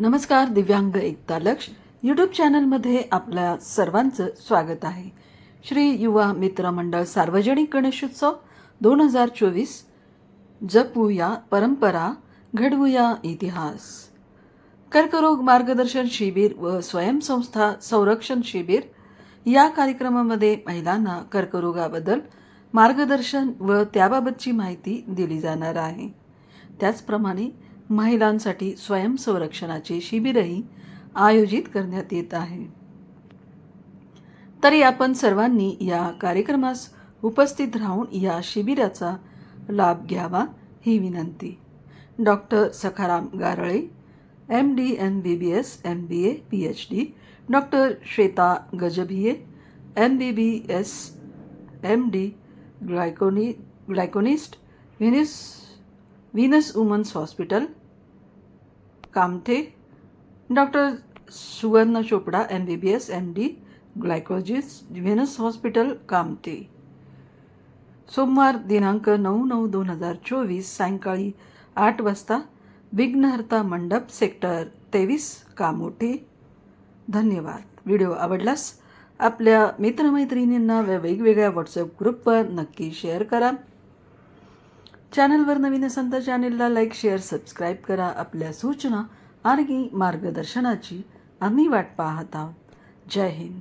नमस्कार दिव्यांग एकता लक्ष. यूट्यूब चॅनलमध्ये आपल्या सर्वांचं स्वागत आहे. श्री युवा मित्र मंडळ सार्वजनिक गणेशोत्सव दोन हजार चोवीस. जपूया परंपरा घडवूया इतिहास. कर्करोग मार्गदर्शन शिबिर व स्वयंसंस्था संरक्षण शिबिर. या कार्यक्रमामध्ये महिलांना कर्करोगाबद्दल मार्गदर्शन व त्याबाबतची माहिती दिली जाणार आहे. त्याचप्रमाणे महिलांसाठी स्वयंसंरक्षणाचे शिबिरही आयोजित करण्यात येत आहे. तरी आपण सर्वांनी या कार्यक्रमास उपस्थित राहून या शिबिराचा लाभ घ्यावा ही विनंती. Doctor Sakharam Garle M D M B B S M B A P H D. Doctor Shweta Gajbhiye M B B S M D ग्लायकोनी ग्लायकोनिस्ट Venus Venus women's hospital Kamthe doctor Suvarna Chopda M B B S M D ग्लायकोलॉजिस्ट Venus hospital Kamthe सोमवार दिनांक नऊ नऊ दोन हजार चोवीस सायंकाळी आठ वाजता विघ्नहर्ता मंडप सेक्टर तेवीस कामोठे. धन्यवाद. व्हिडिओ आवडलास आपल्या मित्रमैत्रिणींना वेगवेगळ्या व्हॉट्सअप ग्रुपवर नक्की शेअर करा. चॅनलवर नवीन संत चॅनेलला लाईक शेअर सबस्क्राईब करा. आपल्या सूचना आणि मार्गदर्शनाची आम्ही वाट पाहत आहोत. जय हिंद.